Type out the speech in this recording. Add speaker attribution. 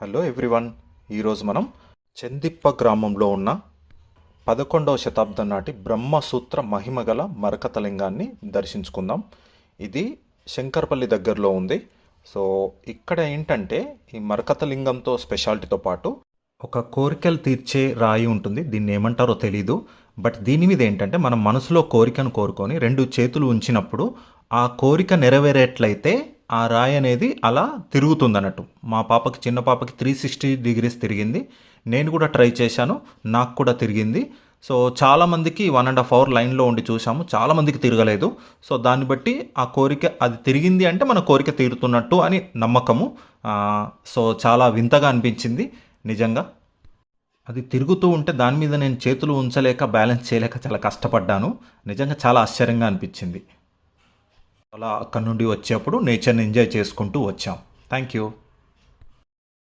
Speaker 1: Hello everyone ఈరోజు మనం చందిప్ప గ్రామంలో ఉన్న పదకొండవ శతాబ్దం నాటి బ్రహ్మసూత్ర మహిమగల మరకతలింగాన్ని దర్శించుకుందాం. ఇది శంకరపల్లి దగ్గరలో ఉంది. సో ఇక్కడ ఏంటంటే ఈ మరకతలింగంతో స్పెషాలిటీతో పాటు ఒక కోరికలు తీర్చే రాయి ఉంటుంది. దీన్ని ఏమంటారో తెలీదు. బట్ దీని మీద ఏంటంటే మనం మనసులో కోరికను కోరుకొని రెండు చేతులు ఉంచినప్పుడు ఆ కోరిక నెరవేరేట్లయితే ఆ రాయి అనేది అలా తిరుగుతుంది అన్నట్టు మా పాపకి చిన్న పాపకి త్రీ సిక్స్టీ డిగ్రీస్ తిరిగింది. నేను కూడా ట్రై చేశాను. నాకు కూడా తిరిగింది. సో చాలామందికి వన్ అండ్ హాఫ్ అవర్ లైన్లో ఉండి చూసాము చాలామందికి తిరగలేదు. సో దాన్ని బట్టి ఆ కోరిక అది తిరిగింది అంటే మన కోరిక తీరుతున్నట్టు అని నమ్మకము. సో చాలా వింతగా అనిపించింది. నిజంగా అది తిరుగుతూ ఉంటే దాని మీద నేను చేతులు ఉంచలేక బ్యాలెన్స్ చేయలేక చాలా కష్టపడ్డాను. నిజంగా చాలా ఆశ్చర్యంగా అనిపించింది. అలా అక్కడ నుండి వచ్చేప్పుడు నేచర్ని ఎంజాయ్ చేసుకుంటూ వచ్చాం. Thank you